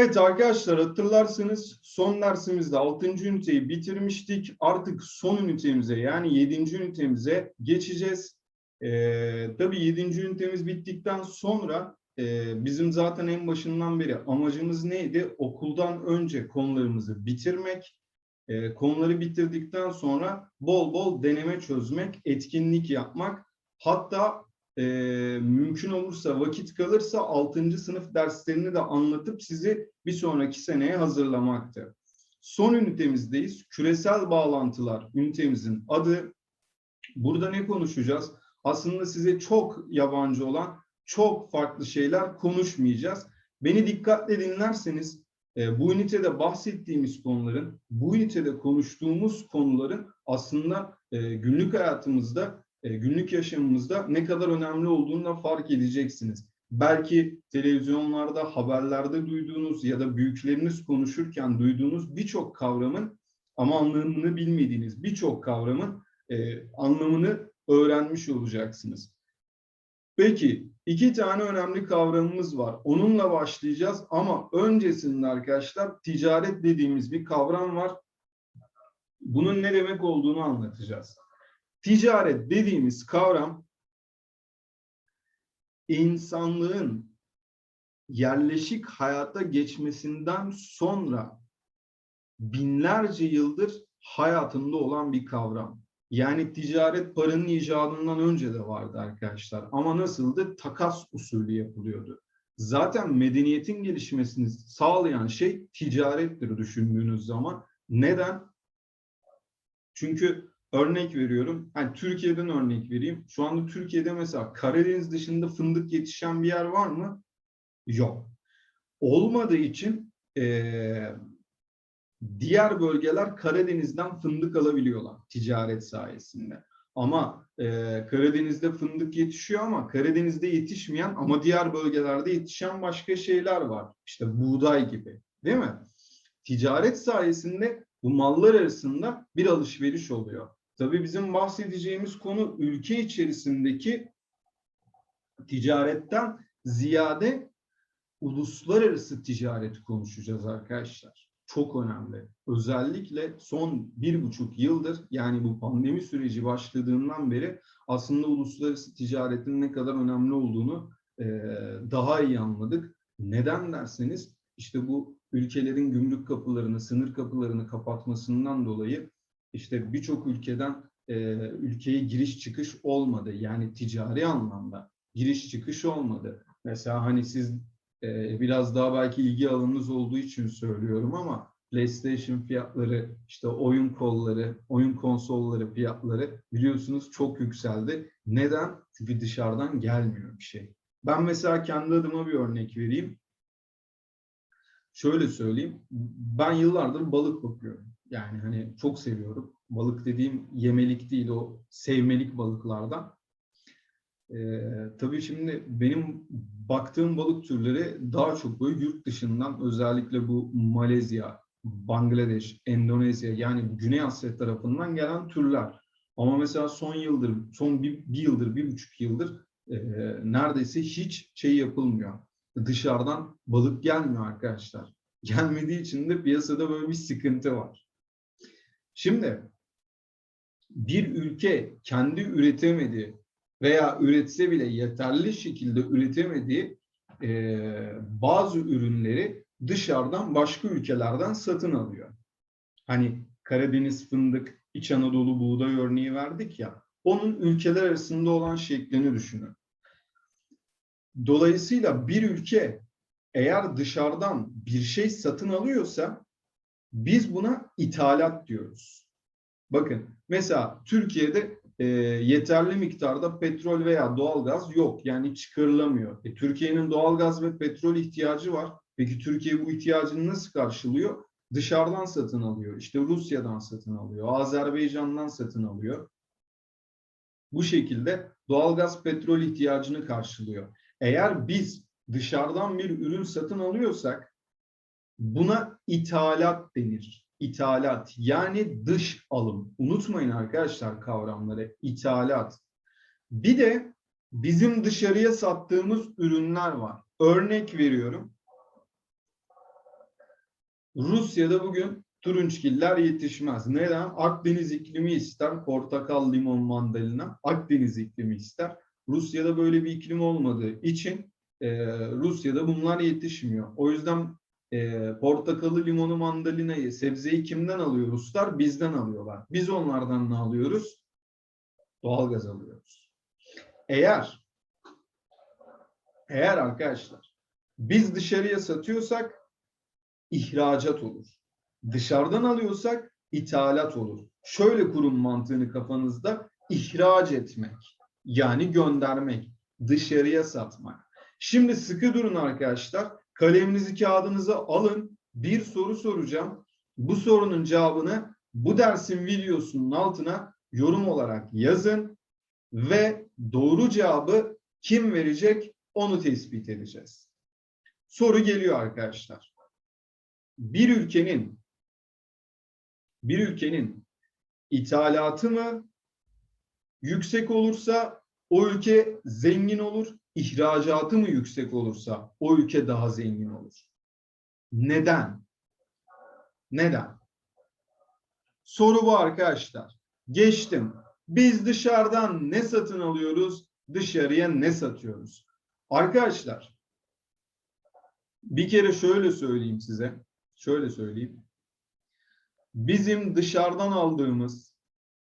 Evet arkadaşlar hatırlarsınız son dersimizde 6. üniteyi bitirmiştik. Artık son ünitemize yani 7. ünitemize geçeceğiz. Ee, tabii 7. ünitemiz bittikten sonra e, bizim zaten en başından beri amacımız neydi? Okuldan önce konularımızı bitirmek. E, konuları bitirdikten sonra bol bol deneme çözmek, etkinlik yapmak. Hatta e, mümkün olursa vakit kalırsa 6. sınıf derslerini de anlatıp sizi bir sonraki seneye hazırlamaktı. Son ünitemizdeyiz. Küresel bağlantılar ünitemizin adı. Burada ne konuşacağız? Aslında size çok yabancı olan çok farklı şeyler konuşmayacağız. Beni dikkatle dinlerseniz e, bu ünitede bahsettiğimiz konuların, bu ünitede konuştuğumuz konuların aslında e, günlük hayatımızda günlük yaşamımızda ne kadar önemli olduğunu da fark edeceksiniz. Belki televizyonlarda, haberlerde duyduğunuz ya da büyükleriniz konuşurken duyduğunuz birçok kavramın ama anlamını bilmediğiniz birçok kavramın e, anlamını öğrenmiş olacaksınız. Peki iki tane önemli kavramımız var. Onunla başlayacağız ama öncesinde arkadaşlar ticaret dediğimiz bir kavram var. Bunun ne demek olduğunu anlatacağız. Ticaret dediğimiz kavram insanlığın yerleşik hayata geçmesinden sonra binlerce yıldır hayatında olan bir kavram. Yani ticaret paranın icadından önce de vardı arkadaşlar. Ama nasıldı? Takas usulü yapılıyordu. Zaten medeniyetin gelişmesini sağlayan şey ticarettir düşündüğünüz zaman. Neden? Çünkü Örnek veriyorum. Yani Türkiye'den örnek vereyim. Şu anda Türkiye'de mesela Karadeniz dışında fındık yetişen bir yer var mı? Yok. Olmadığı için e, diğer bölgeler Karadeniz'den fındık alabiliyorlar ticaret sayesinde. Ama e, Karadeniz'de fındık yetişiyor ama Karadeniz'de yetişmeyen ama diğer bölgelerde yetişen başka şeyler var. İşte buğday gibi değil mi? Ticaret sayesinde bu mallar arasında bir alışveriş oluyor. Tabii bizim bahsedeceğimiz konu ülke içerisindeki ticaretten ziyade uluslararası ticaret konuşacağız arkadaşlar. Çok önemli. Özellikle son bir buçuk yıldır yani bu pandemi süreci başladığından beri aslında uluslararası ticaretin ne kadar önemli olduğunu e, daha iyi anladık. Neden derseniz işte bu ülkelerin gümrük kapılarını, sınır kapılarını kapatmasından dolayı işte birçok ülkeden e, ülkeye giriş çıkış olmadı. Yani ticari anlamda giriş çıkış olmadı. Mesela hani siz e, biraz daha belki ilgi alanınız olduğu için söylüyorum ama PlayStation fiyatları, işte oyun kolları, oyun konsolları fiyatları biliyorsunuz çok yükseldi. Neden? Çünkü dışarıdan gelmiyor bir şey. Ben mesela kendi adıma bir örnek vereyim. Şöyle söyleyeyim. Ben yıllardır balık bakıyorum. Yani hani çok seviyorum. Balık dediğim yemelik değil o sevmelik balıklardan. Ee, tabii şimdi benim baktığım balık türleri daha çok böyle yurt dışından özellikle bu Malezya, Bangladeş, Endonezya yani Güney Asya tarafından gelen türler. Ama mesela son yıldır, son bir, bir yıldır, bir buçuk yıldır e, neredeyse hiç şey yapılmıyor. Dışarıdan balık gelmiyor arkadaşlar. Gelmediği için de piyasada böyle bir sıkıntı var. Şimdi bir ülke kendi üretemediği veya üretse bile yeterli şekilde üretemediği e, bazı ürünleri dışarıdan başka ülkelerden satın alıyor. Hani Karadeniz fındık, İç Anadolu buğday örneği verdik ya, onun ülkeler arasında olan şeklini düşünün. Dolayısıyla bir ülke eğer dışarıdan bir şey satın alıyorsa biz buna ithalat diyoruz. Bakın mesela Türkiye'de e, yeterli miktarda petrol veya doğalgaz yok. Yani çıkarılamıyor. E, Türkiye'nin doğalgaz ve petrol ihtiyacı var. Peki Türkiye bu ihtiyacını nasıl karşılıyor? Dışarıdan satın alıyor. İşte Rusya'dan satın alıyor. Azerbaycan'dan satın alıyor. Bu şekilde doğalgaz petrol ihtiyacını karşılıyor. Eğer biz dışarıdan bir ürün satın alıyorsak buna ithalat denir. İthalat yani dış alım. Unutmayın arkadaşlar kavramları. İthalat. Bir de bizim dışarıya sattığımız ürünler var. Örnek veriyorum. Rusya'da bugün turunçgiller yetişmez. Neden? Akdeniz iklimi ister. Portakal, limon, mandalina. Akdeniz iklimi ister. Rusya'da böyle bir iklim olmadığı için e, Rusya'da bunlar yetişmiyor. O yüzden e, portakalı, limonu, mandalinayı, sebzeyi kimden alıyor Ruslar? Bizden alıyorlar. Biz onlardan ne alıyoruz? Doğalgaz alıyoruz. Eğer eğer arkadaşlar biz dışarıya satıyorsak ihracat olur. Dışarıdan alıyorsak ithalat olur. Şöyle kurun mantığını kafanızda ihraç etmek yani göndermek, dışarıya satmak. Şimdi sıkı durun arkadaşlar. Kaleminizi kağıdınızı alın. Bir soru soracağım. Bu sorunun cevabını bu dersin videosunun altına yorum olarak yazın ve doğru cevabı kim verecek onu tespit edeceğiz. Soru geliyor arkadaşlar. Bir ülkenin bir ülkenin ithalatı mı yüksek olursa o ülke zengin olur, ihracatı mı yüksek olursa o ülke daha zengin olur. Neden? Neden? Soru bu arkadaşlar. Geçtim. Biz dışarıdan ne satın alıyoruz? Dışarıya ne satıyoruz? Arkadaşlar bir kere şöyle söyleyeyim size. Şöyle söyleyeyim. Bizim dışarıdan aldığımız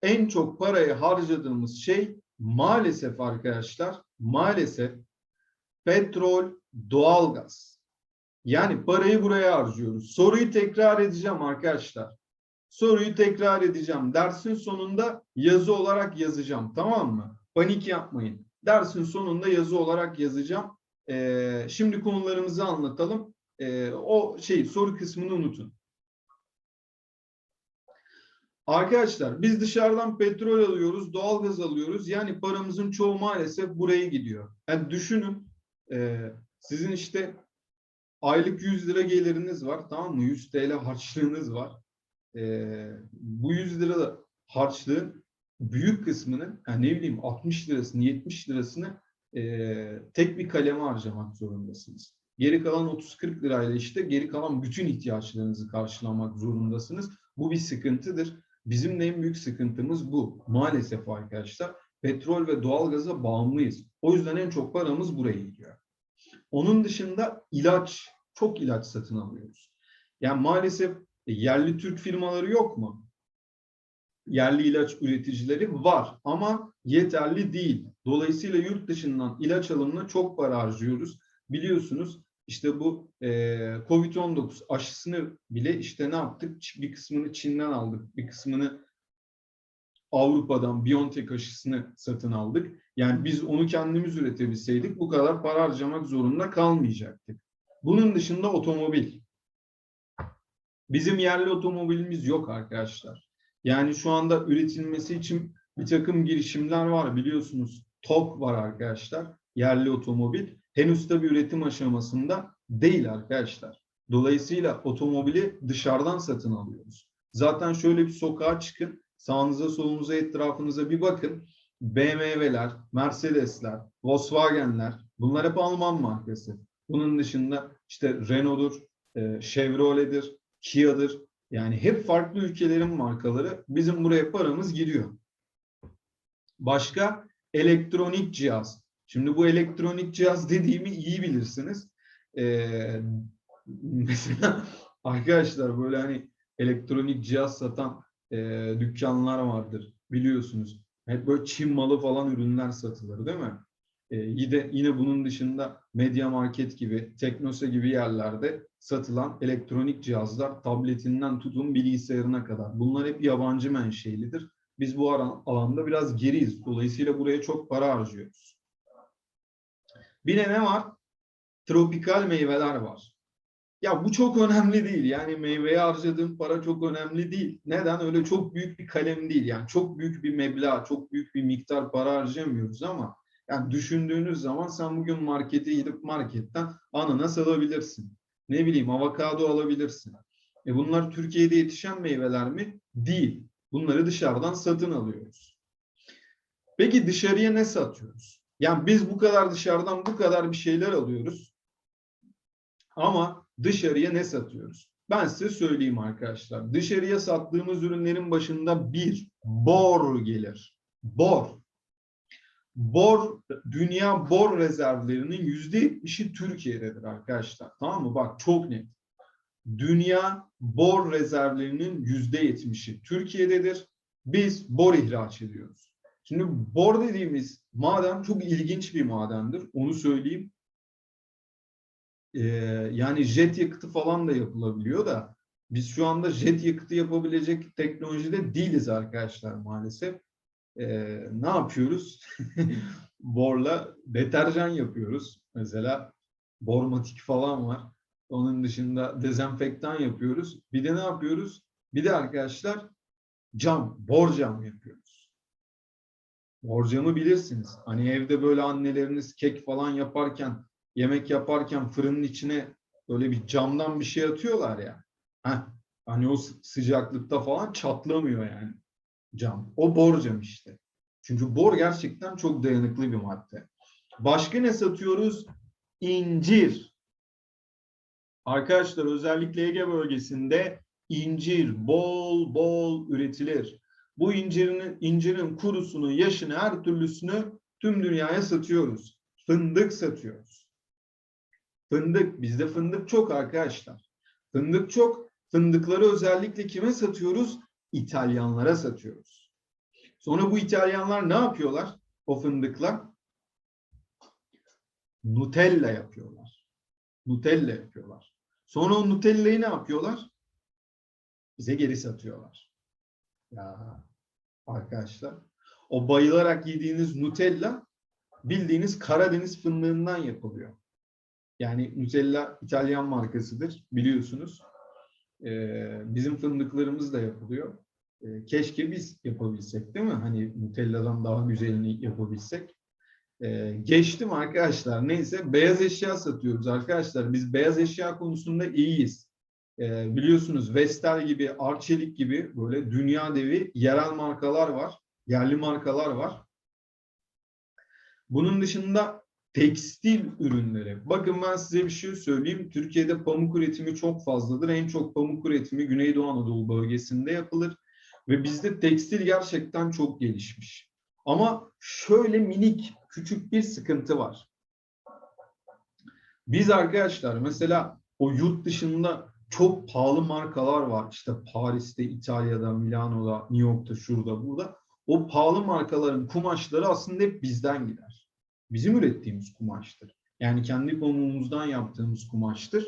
en çok parayı harcadığımız şey maalesef arkadaşlar maalesef petrol, doğalgaz. Yani parayı buraya harcıyoruz. Soruyu tekrar edeceğim arkadaşlar. Soruyu tekrar edeceğim. Dersin sonunda yazı olarak yazacağım. Tamam mı? Panik yapmayın. Dersin sonunda yazı olarak yazacağım. Ee, şimdi konularımızı anlatalım. Ee, o şey soru kısmını unutun. Arkadaşlar biz dışarıdan petrol alıyoruz, doğalgaz alıyoruz. Yani paramızın çoğu maalesef buraya gidiyor. Yani düşünün e, sizin işte aylık 100 lira geliriniz var tamam mı? 100 TL harçlığınız var. E, bu 100 lira harçlığın büyük kısmını yani ne bileyim 60 lirasını 70 lirasını e, tek bir kaleme harcamak zorundasınız. Geri kalan 30-40 lirayla işte geri kalan bütün ihtiyaçlarınızı karşılamak zorundasınız. Bu bir sıkıntıdır. Bizim en büyük sıkıntımız bu. Maalesef arkadaşlar petrol ve doğalgaza bağımlıyız. O yüzden en çok paramız buraya gidiyor. Onun dışında ilaç, çok ilaç satın alıyoruz. Yani maalesef yerli Türk firmaları yok mu? Yerli ilaç üreticileri var ama yeterli değil. Dolayısıyla yurt dışından ilaç alımına çok para harcıyoruz. Biliyorsunuz işte bu e, Covid-19 aşısını bile işte ne yaptık? Bir kısmını Çin'den aldık, bir kısmını Avrupa'dan BioNTech aşısını satın aldık. Yani biz onu kendimiz üretebilseydik bu kadar para harcamak zorunda kalmayacaktık. Bunun dışında otomobil. Bizim yerli otomobilimiz yok arkadaşlar. Yani şu anda üretilmesi için bir takım girişimler var biliyorsunuz. TOK var arkadaşlar. Yerli otomobil henüz tabii üretim aşamasında değil arkadaşlar. Dolayısıyla otomobili dışarıdan satın alıyoruz. Zaten şöyle bir sokağa çıkın, sağınıza solunuza etrafınıza bir bakın. BMW'ler, Mercedes'ler, Volkswagen'ler bunlar hep Alman markası. Bunun dışında işte Renault'dur, e, Chevrolet'dir, Kia'dır. Yani hep farklı ülkelerin markaları. Bizim buraya paramız giriyor. Başka elektronik cihaz. Şimdi bu elektronik cihaz dediğimi iyi bilirsiniz. Ee, mesela arkadaşlar böyle hani elektronik cihaz satan e, dükkanlar vardır biliyorsunuz. Hep böyle Çin malı falan ürünler satılır değil mi? Ee, yine, yine bunun dışında Media Market gibi, Teknosa gibi yerlerde satılan elektronik cihazlar tabletinden tutun bilgisayarına kadar. Bunlar hep yabancı menşelidir. Biz bu alanda biraz geriyiz. Dolayısıyla buraya çok para harcıyoruz. Bir de ne var? Tropikal meyveler var. Ya bu çok önemli değil. Yani meyveye harcadığım para çok önemli değil. Neden? Öyle çok büyük bir kalem değil. Yani çok büyük bir meblağ, çok büyük bir miktar para harcamıyoruz ama yani düşündüğünüz zaman sen bugün markete gidip marketten ananas alabilirsin. Ne bileyim avokado alabilirsin. E bunlar Türkiye'de yetişen meyveler mi? Değil. Bunları dışarıdan satın alıyoruz. Peki dışarıya ne satıyoruz? Yani biz bu kadar dışarıdan bu kadar bir şeyler alıyoruz. Ama dışarıya ne satıyoruz? Ben size söyleyeyim arkadaşlar. Dışarıya sattığımız ürünlerin başında bir bor gelir. Bor. Bor, dünya bor rezervlerinin yüzde yetmişi Türkiye'dedir arkadaşlar. Tamam mı? Bak çok net. Dünya bor rezervlerinin yüzde yetmişi Türkiye'dedir. Biz bor ihraç ediyoruz. Şimdi bor dediğimiz maden çok ilginç bir madendir. Onu söyleyeyim. Ee, yani jet yakıtı falan da yapılabiliyor da biz şu anda jet yakıtı yapabilecek teknolojide değiliz arkadaşlar maalesef. Ee, ne yapıyoruz? Borla deterjan yapıyoruz. Mesela bormatik falan var. Onun dışında dezenfektan yapıyoruz. Bir de ne yapıyoruz? Bir de arkadaşlar cam, bor cam yapıyoruz. Borcamı bilirsiniz. Hani evde böyle anneleriniz kek falan yaparken, yemek yaparken fırının içine böyle bir camdan bir şey atıyorlar ya. Heh, hani o sı- sıcaklıkta falan çatlamıyor yani cam. O bor cam işte. Çünkü bor gerçekten çok dayanıklı bir madde. Başka ne satıyoruz? İncir. Arkadaşlar özellikle Ege bölgesinde incir bol bol üretilir. Bu incirin, incirin kurusunu, yaşını, her türlüsünü tüm dünyaya satıyoruz. Fındık satıyoruz. Fındık, bizde fındık çok arkadaşlar. Fındık çok. Fındıkları özellikle kime satıyoruz? İtalyanlara satıyoruz. Sonra bu İtalyanlar ne yapıyorlar? O fındıkla Nutella yapıyorlar. Nutella yapıyorlar. Sonra o Nutella'yı ne yapıyorlar? Bize geri satıyorlar. Ya arkadaşlar o bayılarak yediğiniz Nutella bildiğiniz Karadeniz fındığından yapılıyor. Yani Nutella İtalyan markasıdır biliyorsunuz. Ee, bizim fındıklarımız da yapılıyor. Ee, keşke biz yapabilsek değil mi? Hani Nutella'dan daha güzelini yapabilsek. Ee, geçtim arkadaşlar. Neyse beyaz eşya satıyoruz arkadaşlar. Biz beyaz eşya konusunda iyiyiz. Ee, biliyorsunuz Vestel gibi, Arçelik gibi böyle dünya devi yerel markalar var. Yerli markalar var. Bunun dışında tekstil ürünleri. Bakın ben size bir şey söyleyeyim. Türkiye'de pamuk üretimi çok fazladır. En çok pamuk üretimi Güneydoğu Anadolu bölgesinde yapılır. Ve bizde tekstil gerçekten çok gelişmiş. Ama şöyle minik, küçük bir sıkıntı var. Biz arkadaşlar mesela o yurt dışında çok pahalı markalar var. İşte Paris'te, İtalya'da, Milano'da, New York'ta, şurada, burada. O pahalı markaların kumaşları aslında hep bizden gider. Bizim ürettiğimiz kumaştır. Yani kendi konumumuzdan yaptığımız kumaştır.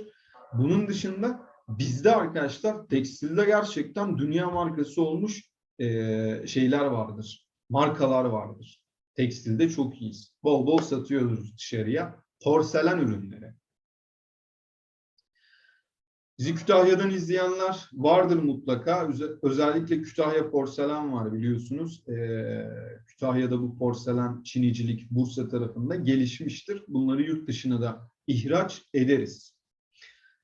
Bunun dışında bizde arkadaşlar tekstilde gerçekten dünya markası olmuş eee, şeyler vardır. Markalar vardır. Tekstilde çok iyiyiz. Bol bol satıyoruz dışarıya. Porselen ürünleri. Bizi Kütahya'dan izleyenler vardır mutlaka. Öze- Özellikle Kütahya porselen var biliyorsunuz. Ee, Kütahya'da bu porselen, çinicilik Bursa tarafında gelişmiştir. Bunları yurt dışına da ihraç ederiz.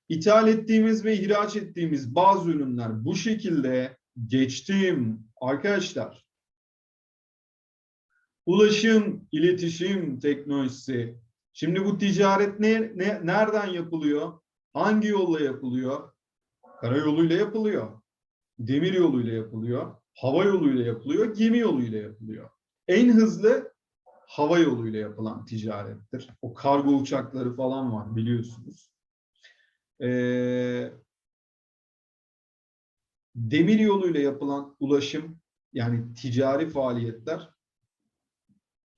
İthal ettiğimiz ve ihraç ettiğimiz bazı ürünler bu şekilde geçtim arkadaşlar. Ulaşım, iletişim teknolojisi. Şimdi bu ticaret ne, ne nereden yapılıyor? Hangi yolla yapılıyor? Karayoluyla yapılıyor. Demir yoluyla yapılıyor. Hava yoluyla yapılıyor. Gemi yoluyla yapılıyor. En hızlı hava yoluyla yapılan ticarettir. O kargo uçakları falan var biliyorsunuz. Ee, demir yoluyla yapılan ulaşım yani ticari faaliyetler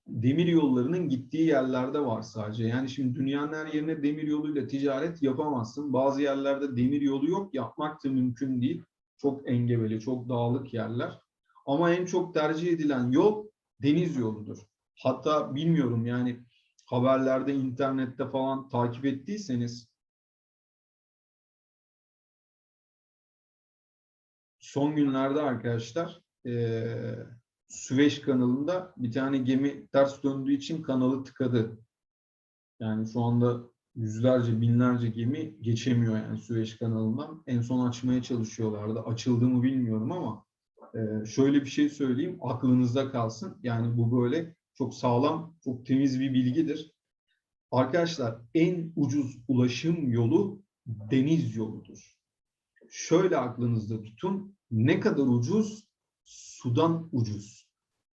demir yollarının gittiği yerlerde var sadece. Yani şimdi dünyanın her yerine demir yoluyla ticaret yapamazsın. Bazı yerlerde demir yolu yok, yapmak da mümkün değil. Çok engebeli, çok dağlık yerler. Ama en çok tercih edilen yol deniz yoludur. Hatta bilmiyorum yani haberlerde, internette falan takip ettiyseniz son günlerde arkadaşlar Süveyş kanalında bir tane gemi ters döndüğü için kanalı tıkadı. Yani şu anda yüzlerce, binlerce gemi geçemiyor yani Süveyş kanalından. En son açmaya çalışıyorlardı. Açıldı mı bilmiyorum ama e, şöyle bir şey söyleyeyim, aklınızda kalsın. Yani bu böyle çok sağlam, çok temiz bir bilgidir. Arkadaşlar en ucuz ulaşım yolu deniz yoludur. şöyle aklınızda tutun. Ne kadar ucuz? Sudan ucuz.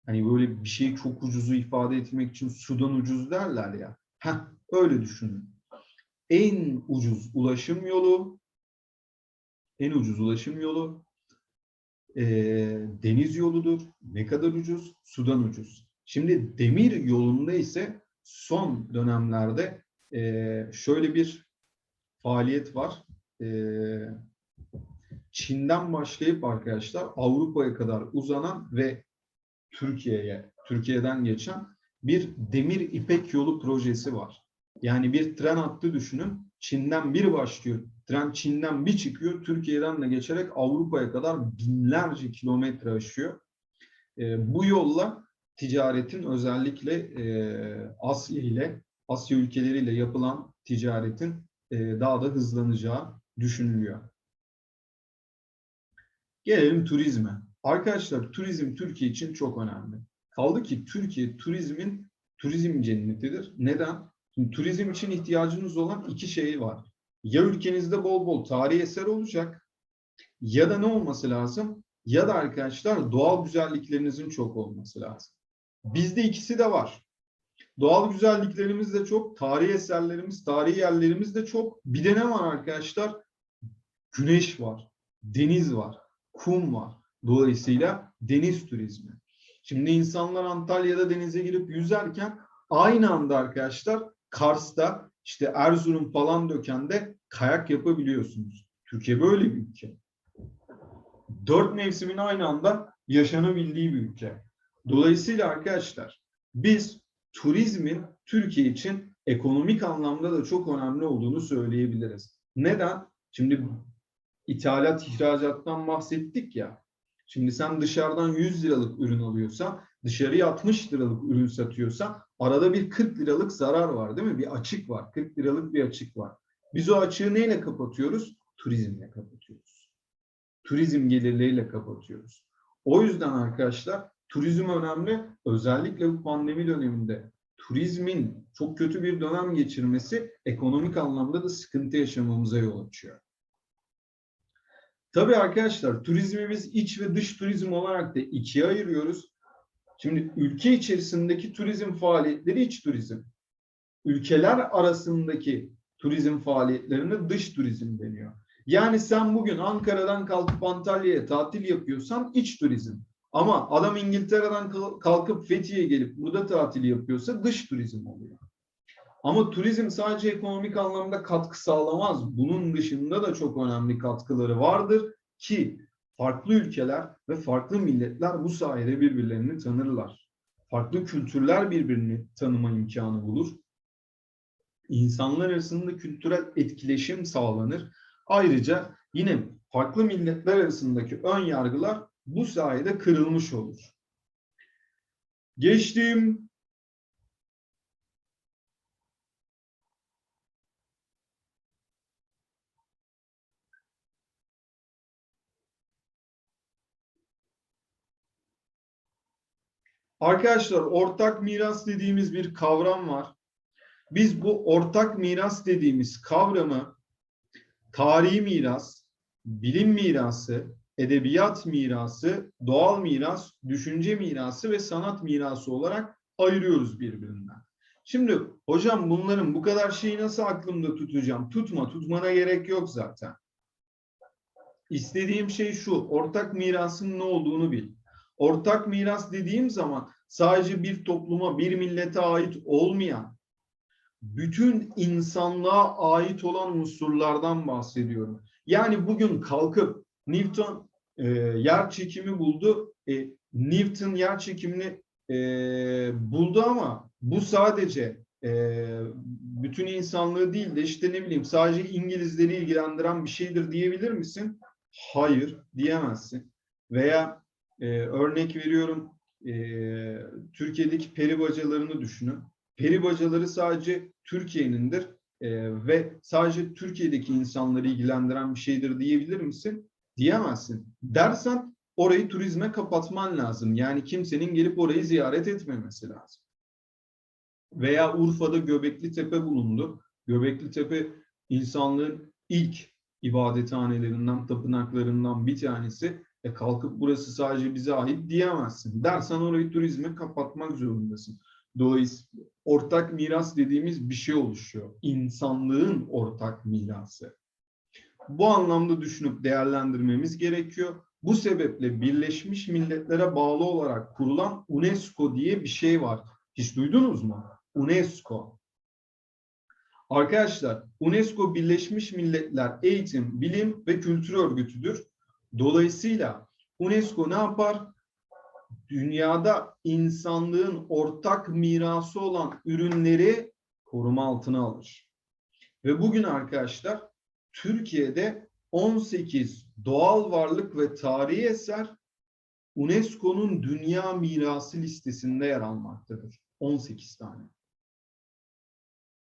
Hani böyle bir şeyi çok ucuzu ifade etmek için sudan ucuz derler ya. Heh, öyle düşünün. En ucuz ulaşım yolu en ucuz ulaşım yolu e, deniz yoludur. Ne kadar ucuz? Sudan ucuz. Şimdi demir yolunda ise son dönemlerde e, şöyle bir faaliyet var. E, Çin'den başlayıp arkadaşlar Avrupa'ya kadar uzanan ve Türkiye'ye, Türkiye'den geçen bir demir ipek yolu projesi var. Yani bir tren hattı düşünün. Çin'den bir başlıyor. Tren Çin'den bir çıkıyor. Türkiye'den de geçerek Avrupa'ya kadar binlerce kilometre aşıyor. E, bu yolla ticaretin özellikle e, Asya ile Asya ülkeleriyle yapılan ticaretin e, daha da hızlanacağı düşünülüyor. Gelelim turizme. Arkadaşlar turizm Türkiye için çok önemli. Kaldı ki Türkiye turizmin turizm cennetidir. Neden? Şimdi turizm için ihtiyacınız olan iki şey var. Ya ülkenizde bol bol tarihi eser olacak ya da ne olması lazım? Ya da arkadaşlar doğal güzelliklerinizin çok olması lazım. Bizde ikisi de var. Doğal güzelliklerimiz de çok, tarihi eserlerimiz, tarihi yerlerimiz de çok. Bir de ne var arkadaşlar? Güneş var, deniz var, kum var. Dolayısıyla deniz turizmi. Şimdi insanlar Antalya'da denize girip yüzerken aynı anda arkadaşlar Kars'ta işte Erzurum falan dökende kayak yapabiliyorsunuz. Türkiye böyle bir ülke. Dört mevsimin aynı anda yaşanabildiği bir ülke. Dolayısıyla arkadaşlar biz turizmin Türkiye için ekonomik anlamda da çok önemli olduğunu söyleyebiliriz. Neden? Şimdi ithalat, ihracattan bahsettik ya. Şimdi sen dışarıdan 100 liralık ürün alıyorsan, dışarıya 60 liralık ürün satıyorsan arada bir 40 liralık zarar var değil mi? Bir açık var. 40 liralık bir açık var. Biz o açığı neyle kapatıyoruz? Turizmle kapatıyoruz. Turizm gelirleriyle kapatıyoruz. O yüzden arkadaşlar turizm önemli. Özellikle bu pandemi döneminde turizmin çok kötü bir dönem geçirmesi ekonomik anlamda da sıkıntı yaşamamıza yol açıyor. Tabii arkadaşlar turizmi biz iç ve dış turizm olarak da ikiye ayırıyoruz. Şimdi ülke içerisindeki turizm faaliyetleri iç turizm. Ülkeler arasındaki turizm faaliyetlerine dış turizm deniyor. Yani sen bugün Ankara'dan kalkıp Antalya'ya tatil yapıyorsan iç turizm. Ama adam İngiltere'den kalkıp Fethiye'ye gelip burada tatil yapıyorsa dış turizm oluyor. Ama turizm sadece ekonomik anlamda katkı sağlamaz. Bunun dışında da çok önemli katkıları vardır ki farklı ülkeler ve farklı milletler bu sayede birbirlerini tanırlar. Farklı kültürler birbirini tanıma imkanı bulur. İnsanlar arasında kültürel etkileşim sağlanır. Ayrıca yine farklı milletler arasındaki ön yargılar bu sayede kırılmış olur. Geçtiğim Arkadaşlar ortak miras dediğimiz bir kavram var. Biz bu ortak miras dediğimiz kavramı tarihi miras, bilim mirası, edebiyat mirası, doğal miras, düşünce mirası ve sanat mirası olarak ayırıyoruz birbirinden. Şimdi hocam bunların bu kadar şeyi nasıl aklımda tutacağım? Tutma, tutmana gerek yok zaten. İstediğim şey şu, ortak mirasın ne olduğunu bil. Ortak miras dediğim zaman sadece bir topluma, bir millete ait olmayan, bütün insanlığa ait olan unsurlardan bahsediyorum. Yani bugün kalkıp Newton e, yer çekimi buldu. E, Newton yer çekimini e, buldu ama bu sadece e, bütün insanlığı değil de işte ne bileyim sadece İngilizleri ilgilendiren bir şeydir diyebilir misin? Hayır diyemezsin. Veya e, örnek veriyorum e, Türkiye'deki peri bacalarını düşünün. Peri bacaları sadece Türkiye'nindir e, ve sadece Türkiye'deki insanları ilgilendiren bir şeydir diyebilir misin? Diyemezsin. Dersen orayı turizme kapatman lazım. Yani kimsenin gelip orayı ziyaret etmemesi lazım. Veya Urfa'da Göbekli Tepe bulundu. Göbekli Tepe insanlığın ilk ibadethanelerinden, tapınaklarından bir tanesi. E kalkıp burası sadece bize ait diyemezsin. Dersen orayı turizme kapatmak zorundasın. Dolayısıyla ortak miras dediğimiz bir şey oluşuyor. İnsanlığın ortak mirası. Bu anlamda düşünüp değerlendirmemiz gerekiyor. Bu sebeple Birleşmiş Milletler'e bağlı olarak kurulan UNESCO diye bir şey var. Hiç duydunuz mu? UNESCO. Arkadaşlar, UNESCO Birleşmiş Milletler Eğitim, Bilim ve Kültür Örgütüdür. Dolayısıyla UNESCO ne yapar? Dünyada insanlığın ortak mirası olan ürünleri koruma altına alır. Ve bugün arkadaşlar Türkiye'de 18 doğal varlık ve tarihi eser UNESCO'nun Dünya Mirası listesinde yer almaktadır. 18 tane.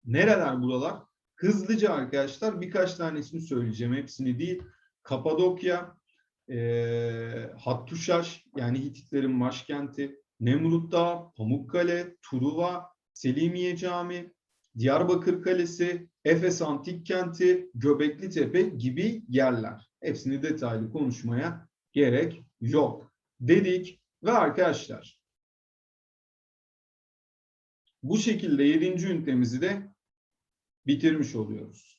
Nereler buralar? Hızlıca arkadaşlar birkaç tanesini söyleyeceğim. Hepsini değil. Kapadokya, e, Hattuşaş yani Hititlerin başkenti, Nemrut Dağı, Pamukkale, Truva, Selimiye Camii, Diyarbakır Kalesi, Efes Antik Kenti, Göbekli Tepe gibi yerler. Hepsini detaylı konuşmaya gerek yok dedik ve arkadaşlar bu şekilde 7. ünitemizi de bitirmiş oluyoruz.